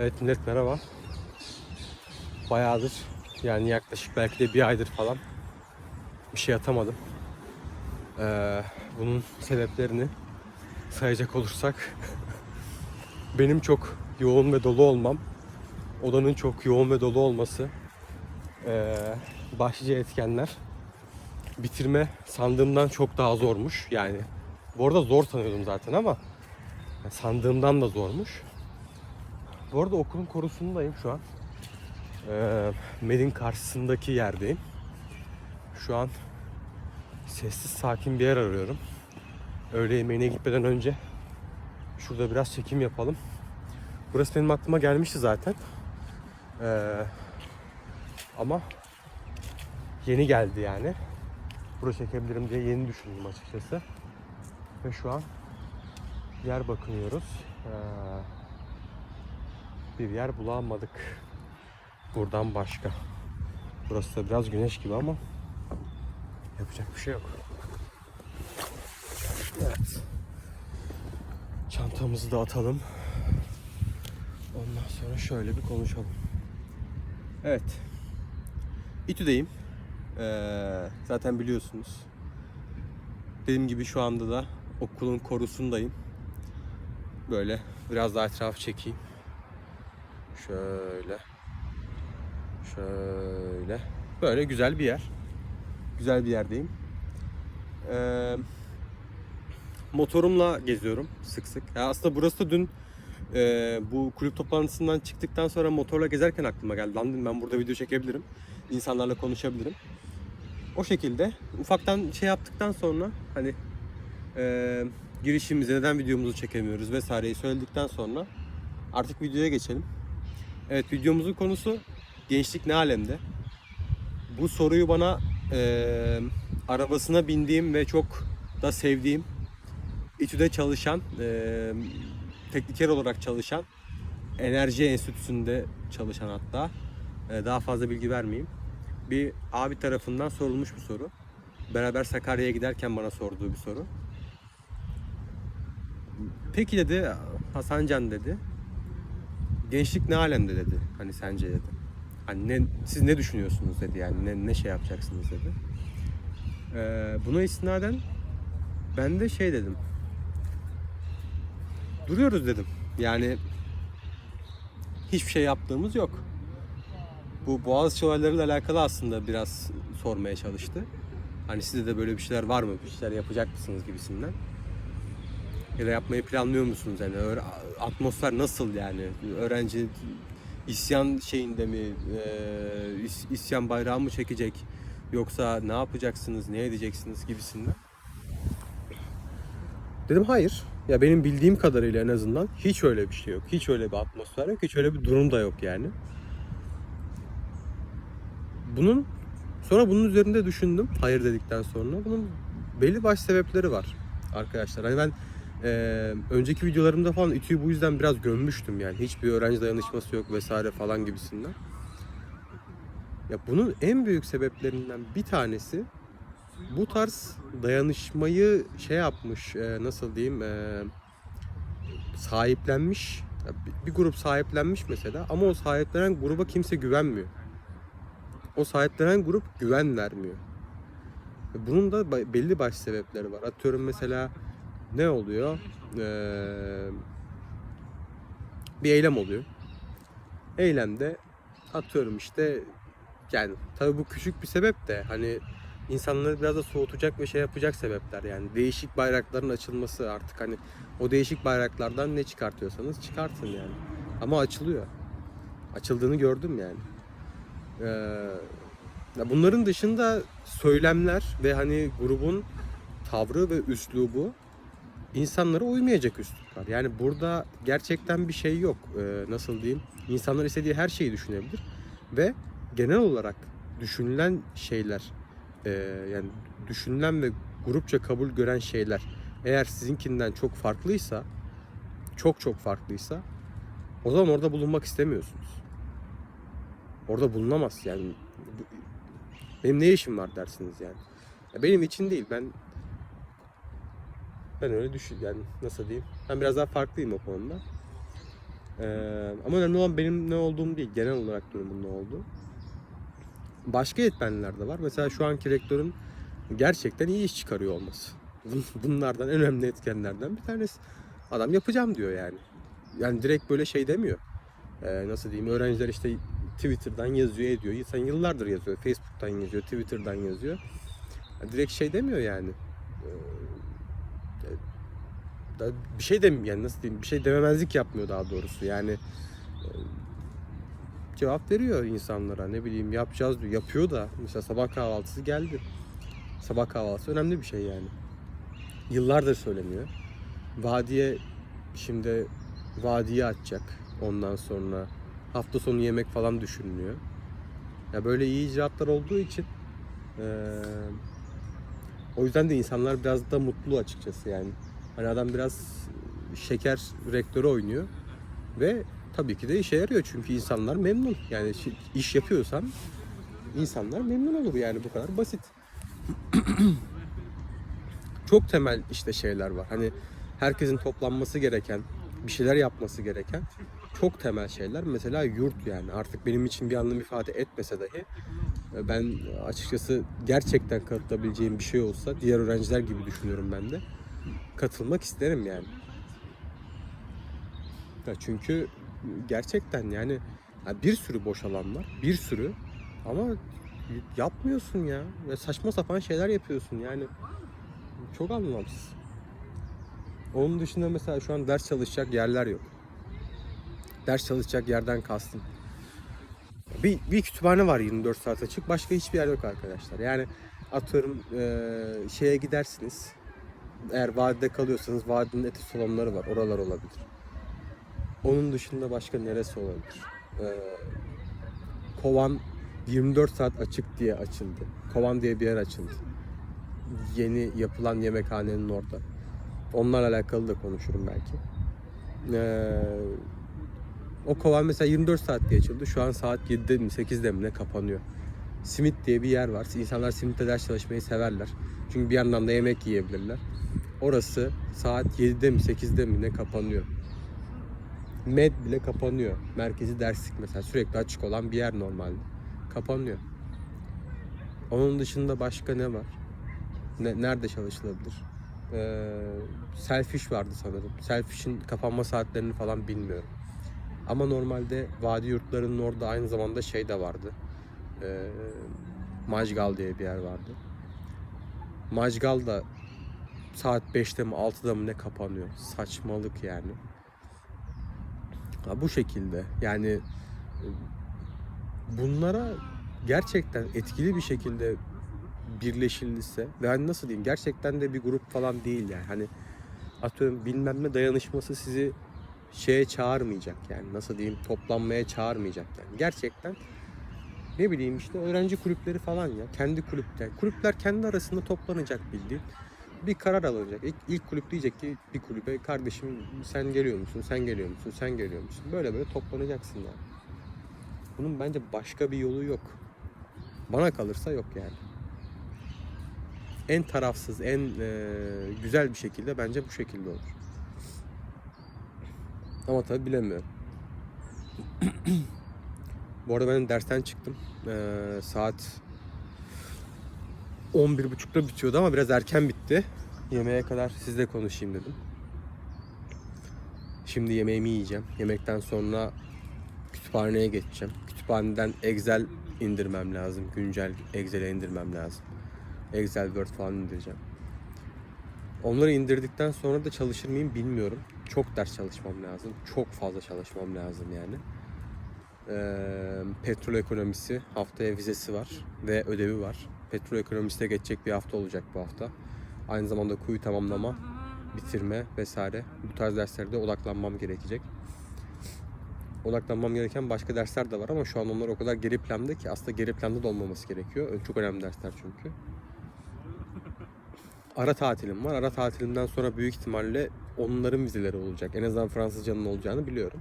Evet millet merhaba. Bayağıdır yani yaklaşık belki de bir aydır falan bir şey atamadım. Ee, bunun sebeplerini sayacak olursak benim çok yoğun ve dolu olmam, odanın çok yoğun ve dolu olması ee, başlıca etkenler. Bitirme sandığımdan çok daha zormuş yani. Bu arada zor sanıyordum zaten ama sandığımdan da zormuş. Bu arada okulun korusundayım şu an. Ee, Medin karşısındaki yerdeyim. Şu an sessiz sakin bir yer arıyorum. Öğle yemeğine gitmeden önce şurada biraz çekim yapalım. Burası benim aklıma gelmişti zaten. Ee, ama yeni geldi yani. Burada çekebilirim diye yeni düşündüm açıkçası. Ve şu an yer bakınıyoruz. Ee, bir yer bulamadık. Buradan başka. Burası da biraz güneş gibi ama yapacak bir şey yok. Evet. Çantamızı da atalım. Ondan sonra şöyle bir konuşalım. Evet. İTÜ'deyim. Ee, zaten biliyorsunuz. Dediğim gibi şu anda da okulun korusundayım. Böyle biraz daha etrafı çekeyim. Şöyle. Şöyle. Böyle güzel bir yer. Güzel bir yerdeyim. Ee, motorumla geziyorum sık sık. Ya aslında burası da dün e, bu kulüp toplantısından çıktıktan sonra motorla gezerken aklıma geldi. Lan dedim ben burada video çekebilirim. İnsanlarla konuşabilirim. O şekilde ufaktan şey yaptıktan sonra hani e, girişimizi neden videomuzu çekemiyoruz vesaireyi söyledikten sonra artık videoya geçelim. Evet videomuzun konusu gençlik ne alemde? Bu soruyu bana e, arabasına bindiğim ve çok da sevdiğim İTÜ'de çalışan, e, tekniker olarak çalışan, enerji enstitüsünde çalışan hatta e, daha fazla bilgi vermeyeyim. Bir abi tarafından sorulmuş bir soru. Beraber Sakarya'ya giderken bana sorduğu bir soru. Peki dedi Hasancan dedi. Gençlik ne alemde dedi. Hani sence dedi. Hani ne, siz ne düşünüyorsunuz dedi yani ne, ne şey yapacaksınız dedi. Ee, buna istinaden ben de şey dedim. Duruyoruz dedim. Yani hiçbir şey yaptığımız yok. Bu Boğaziçi olaylarıyla alakalı aslında biraz sormaya çalıştı. Hani sizde de böyle bir şeyler var mı? Bir şeyler yapacak mısınız gibisinden. Ya da yapmayı planlıyor musunuz? Yani atmosfer nasıl yani? Öğrenci isyan şeyinde mi? e, is- isyan bayrağı mı çekecek? Yoksa ne yapacaksınız? Ne edeceksiniz gibisinden. Dedim hayır. Ya benim bildiğim kadarıyla en azından hiç öyle bir şey yok. Hiç öyle bir atmosfer yok. Hiç öyle bir durum da yok yani. Bunun sonra bunun üzerinde düşündüm. Hayır dedikten sonra bunun belli başlı sebepleri var arkadaşlar. Hani ben e, önceki videolarımda falan İTÜ'yü bu yüzden biraz gömmüştüm yani. Hiçbir öğrenci dayanışması yok vesaire falan gibisinden. Ya bunun en büyük sebeplerinden bir tanesi bu tarz dayanışmayı şey yapmış e, nasıl diyeyim e, sahiplenmiş bir- grup sahiplenmiş mesela ama o sahiplenen gruba kimse güvenmiyor. O sahiplenen grup güven vermiyor. Ve Bunun da belli başlı sebepleri var. Atıyorum mesela ne oluyor? Ee, bir eylem oluyor. Eylemde atıyorum işte yani tabii bu küçük bir sebep de hani insanları biraz da soğutacak ve şey yapacak sebepler yani değişik bayrakların açılması artık hani o değişik bayraklardan ne çıkartıyorsanız çıkartın yani ama açılıyor açıldığını gördüm yani Ee, bunların dışında söylemler ve hani grubun tavrı ve üslubu insanlara uymayacak üsluplar. Yani burada gerçekten bir şey yok. Ee, nasıl diyeyim? İnsanlar istediği her şeyi düşünebilir ve genel olarak düşünülen şeyler e, yani düşünülen ve grupça kabul gören şeyler eğer sizinkinden çok farklıysa çok çok farklıysa o zaman orada bulunmak istemiyorsunuz. Orada bulunamaz yani. Benim ne işim var dersiniz yani. Ya benim için değil ben ben öyle düşün yani nasıl diyeyim. Ben biraz daha farklıyım o konuda. Ee, ama önemli olan benim ne olduğum değil, genel olarak durumun ne olduğu. Başka etmenler de var. Mesela şu anki rektörün gerçekten iyi iş çıkarıyor olması. Bun- Bunlardan en önemli etkenlerden bir tanesi. Adam yapacağım diyor yani. Yani direkt böyle şey demiyor. Ee, nasıl diyeyim öğrenciler işte Twitter'dan yazıyor ediyor. Sen yıllardır yazıyor. Facebook'tan yazıyor, Twitter'dan yazıyor. Ya direkt şey demiyor yani. Ee, bir şey dem yani nasıl diyeyim bir şey dememezlik yapmıyor daha doğrusu. Yani e, cevap veriyor insanlara. Ne bileyim yapacağız diyor. Yapıyor da mesela sabah kahvaltısı geldi. Sabah kahvaltısı önemli bir şey yani. Yıllardır söyleniyor. Vadiye şimdi vadiye açacak. Ondan sonra hafta sonu yemek falan düşünülüyor. Ya böyle iyi icraatlar olduğu için eee, o yüzden de insanlar biraz da mutlu açıkçası yani. Hani adam biraz şeker rektörü oynuyor ve tabii ki de işe yarıyor çünkü insanlar memnun. Yani iş yapıyorsan insanlar memnun olur yani bu kadar basit. Çok temel işte şeyler var. Hani herkesin toplanması gereken, bir şeyler yapması gereken çok temel şeyler. Mesela yurt yani artık benim için bir anlam ifade etmese dahi e, ben açıkçası gerçekten katılabileceğim bir şey olsa diğer öğrenciler gibi düşünüyorum ben de. Katılmak isterim yani. Ya çünkü gerçekten yani ya bir sürü boş alan var. Bir sürü ama yapmıyorsun ya. ya. Saçma sapan şeyler yapıyorsun yani. Çok anlamsız. Onun dışında mesela şu an ders çalışacak yerler yok. Ders çalışacak yerden kastım. Bir, bir kütüphane var 24 saat açık. Başka hiçbir yer yok arkadaşlar. Yani atıyorum eee, şeye gidersiniz. Eğer vadide kalıyorsanız vadinin eti salonları var. Oralar olabilir. Onun dışında başka neresi olabilir? Eee, Kovan 24 saat açık diye açıldı. Kovan diye bir yer açıldı. Yeni yapılan yemekhanenin orada. Onlarla alakalı da konuşurum belki. Eee, o kovan mesela 24 saat diye açıldı. Şu an saat 7'de mi 8'de mi ne kapanıyor. Simit diye bir yer var. İnsanlar simitte ders çalışmayı severler. Çünkü bir yandan da yemek yiyebilirler. Orası saat 7'de mi 8'de mi ne kapanıyor. Med bile kapanıyor. Merkezi derslik mesela sürekli açık olan bir yer normalde. Kapanıyor. Onun dışında başka ne var? Ne, nerede çalışılabilir? Ee, Selfish vardı sanırım. Selfish'in kapanma saatlerini falan bilmiyorum. Ama normalde vadi yurtlarının orada aynı zamanda şey de vardı. Ee, Majgal diye bir yer vardı. Majgal da saat 5'te mi 6'da mı ne kapanıyor. Saçmalık yani. Ha, bu şekilde. Yani bunlara gerçekten etkili bir şekilde birleşilirse ve hani nasıl diyeyim gerçekten de bir grup falan değil yani. Hani atıyorum bilmem ne dayanışması sizi şeye çağırmayacak yani. Nasıl diyeyim toplanmaya çağırmayacak yani. Gerçekten ne bileyim işte öğrenci kulüpleri falan ya. Kendi kulüpler. Kulüpler kendi arasında toplanacak bildiğin bir karar alınacak. İlk, ilk kulüp diyecek ki bir kulübe kardeşim sen geliyor musun? Sen geliyor musun? Sen geliyor musun? Böyle böyle toplanacaksın yani. Bunun bence başka bir yolu yok. Bana kalırsa yok yani. En tarafsız en e, güzel bir şekilde bence bu şekilde olur. Ama tabi bilemiyorum. Bu arada ben dersten çıktım. Ee, saat 11.30'da bitiyordu ama biraz erken bitti. Yemeğe kadar sizle konuşayım dedim. Şimdi yemeğimi yiyeceğim. Yemekten sonra kütüphaneye geçeceğim. Kütüphaneden Excel indirmem lazım. Güncel Excel'e indirmem lazım. Excel, Word falan indireceğim. Onları indirdikten sonra da çalışır mıyım bilmiyorum. Çok ders çalışmam lazım. Çok fazla çalışmam lazım yani. Ee, petrol ekonomisi haftaya vizesi var ve ödevi var. Petrol ekonomisi de geçecek bir hafta olacak bu hafta. Aynı zamanda kuyu tamamlama, bitirme vesaire. Bu tarz derslerde odaklanmam gerekecek. Odaklanmam gereken başka dersler de var ama şu an onlar o kadar geri planda ki aslında geri planda da olmaması gerekiyor. Çok önemli dersler çünkü ara tatilim var. Ara tatilimden sonra büyük ihtimalle onların vizeleri olacak. En azından Fransızcanın olacağını biliyorum.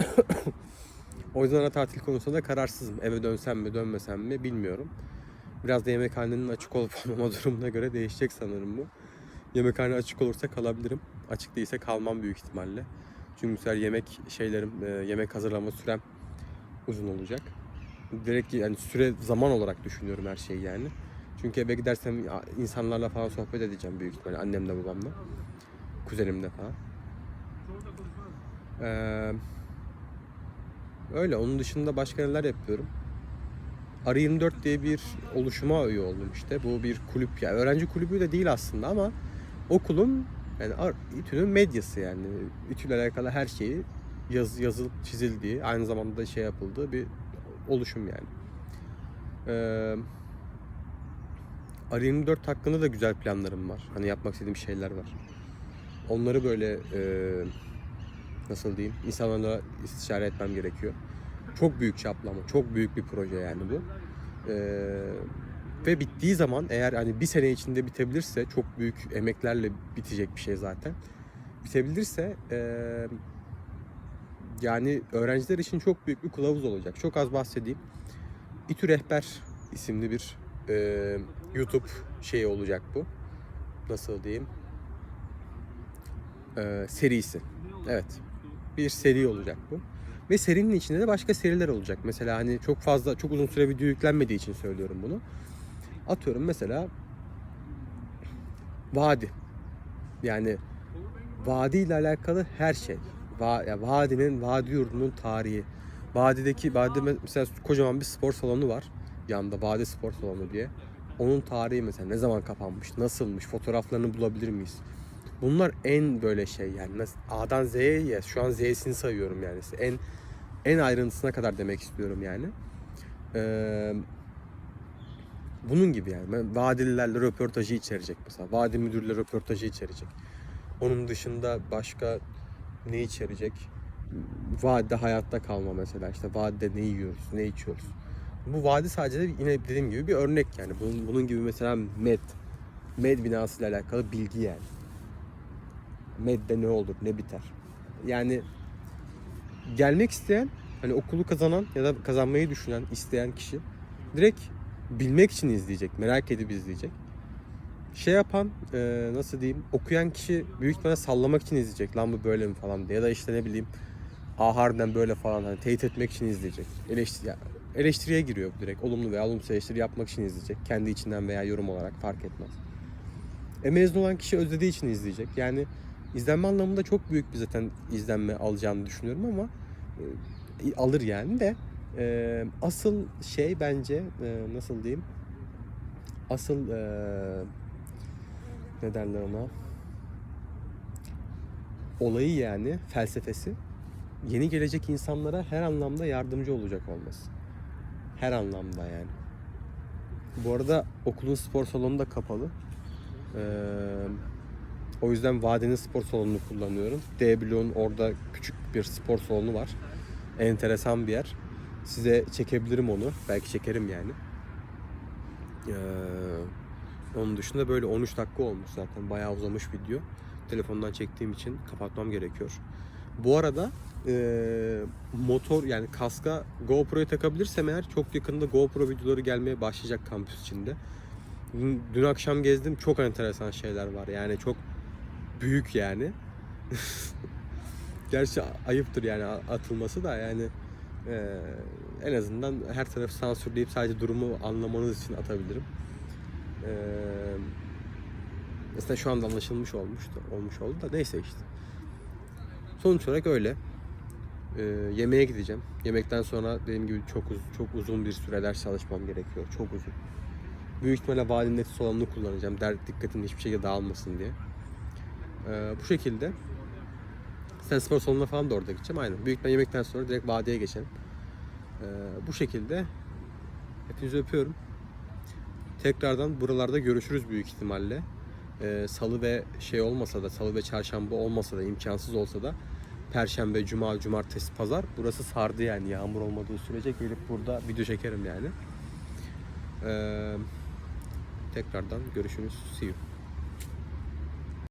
o yüzden ara tatil konusunda da kararsızım. Eve dönsem mi dönmesem mi bilmiyorum. Biraz da yemekhanenin açık olup olmama durumuna göre değişecek sanırım bu. Yemekhane açık olursa kalabilirim. Açık değilse kalmam büyük ihtimalle. Çünkü mesela yemek şeylerim, e, yemek hazırlama sürem uzun olacak. Direkt yani süre zaman olarak düşünüyorum her şeyi yani. Çünkü eve gidersem insanlarla falan sohbet edeceğim büyük ihtimalle annemle babamla. Kuzenimle falan. Ee, öyle onun dışında başka neler yapıyorum. Arı 24 diye bir oluşuma üye oldum işte. Bu bir kulüp ya öğrenci kulübü de değil aslında ama okulun yani İTÜ'nün medyası yani. İTÜ'yle alakalı her şeyi yaz, yazılıp çizildiği, aynı zamanda da şey yapıldığı bir oluşum yani. Ee, Arı 24 hakkında da güzel planlarım var. Hani yapmak istediğim şeyler var. Onları böyle e, nasıl diyeyim insanlarla istişare etmem gerekiyor. Çok büyük çaplı ama çok büyük bir proje yani bu. Ee, ve bittiği zaman eğer hani bir sene içinde bitebilirse çok büyük emeklerle bitecek bir şey zaten. Bitebilirse ee, yani öğrenciler için çok büyük bir kılavuz olacak. Çok az bahsedeyim. İTÜ Rehber isimli bir ee, YouTube şeyi olacak bu. Nasıl diyeyim? Ee, serisi. Evet. Bir seri olacak bu. Ve serinin içinde de başka seriler olacak. Mesela hani çok fazla, çok uzun süre video yüklenmediği için söylüyorum bunu. Atıyorum mesela vadi. Yani vadi ile alakalı her şey. Va ya vadinin, vadi yurdunun tarihi. Vadideki, vadide mesela kocaman bir spor salonu var. Yanında Vadi Spor Salonu diye. Onun tarihi mesela ne zaman kapanmış, nasılmış, fotoğraflarını bulabilir miyiz? Bunlar en böyle şey yani nasıl A'dan Z'ye şu an Z'sini sayıyorum yani en en ayrıntısına kadar demek istiyorum yani. Ee, bunun gibi yani vadililerle röportajı içerecek mesela vadi müdürle röportajı içerecek. Onun dışında başka ne içerecek? Vadide hayatta kalma mesela işte vadide ne yiyoruz, ne içiyoruz. Bu vadi sadece yine dediğim gibi bir örnek yani. Bunun, bunun gibi mesela MED, MED binası ile alakalı bilgi yani. MED'de ne olur, ne biter. Yani gelmek isteyen, hani okulu kazanan ya da kazanmayı düşünen, isteyen kişi direkt bilmek için izleyecek, merak edip izleyecek. Şey yapan, e, nasıl diyeyim, okuyan kişi büyük ihtimalle sallamak için izleyecek. Lan bu böyle mi falan diye. Ya da işte ne bileyim, Aa harbiden böyle falan hani teyit etmek için izleyecek. Eleştiri, ya, eleştiriye giriyor direkt. Olumlu veya olumsuz eleştiri yapmak için izleyecek. Kendi içinden veya yorum olarak fark etmez. E mezun olan kişi özlediği için izleyecek. Yani izlenme anlamında çok büyük bir zaten izlenme alacağını düşünüyorum ama e, alır yani de e, asıl şey bence e, nasıl diyeyim asıl e, ne derler ona olayı yani felsefesi yeni gelecek insanlara her anlamda yardımcı olacak olması. Her anlamda yani. Bu arada okulun spor salonu da kapalı. Ee, o yüzden Vadinin spor salonunu kullanıyorum. D bloğun orada küçük bir spor salonu var. Enteresan bir yer. Size çekebilirim onu. Belki çekerim yani. Ee, onun dışında böyle 13 dakika olmuş zaten. Bayağı uzamış video. Telefondan çektiğim için kapatmam gerekiyor. Bu arada e, motor yani kaska GoPro'yu takabilirsem eğer çok yakında GoPro videoları gelmeye başlayacak kampüs içinde. Dün akşam gezdim çok enteresan şeyler var yani çok büyük yani. Gerçi ayıptır yani atılması da yani e, en azından her tarafı sansürleyip sadece durumu anlamanız için atabilirim. E, mesela şu anda anlaşılmış olmuştu, olmuş oldu da neyse işte. Sonuç olarak öyle. Ee, yemeğe gideceğim. Yemekten sonra dediğim gibi çok uz çok uzun bir süre ders çalışmam gerekiyor. Çok uzun. Büyük ihtimalle neti salonunu kullanacağım. Der dikkatim hiçbir şekilde dağılmasın diye. Ee, bu şekilde. Sen spor salonuna falan da orada gideceğim. Aynen. Büyük ihtimalle yemekten sonra direkt vadiye geçelim. Ee, bu şekilde. Hepinizi öpüyorum. Tekrardan buralarda görüşürüz büyük ihtimalle. Ee, salı ve şey olmasa da, salı ve çarşamba olmasa da, imkansız olsa da Perşembe, Cuma, Cumartesi, Pazar. Burası sardı yani yağmur olmadığı sürece gelip burada video çekerim yani. Ee, tekrardan görüşürüz. See you.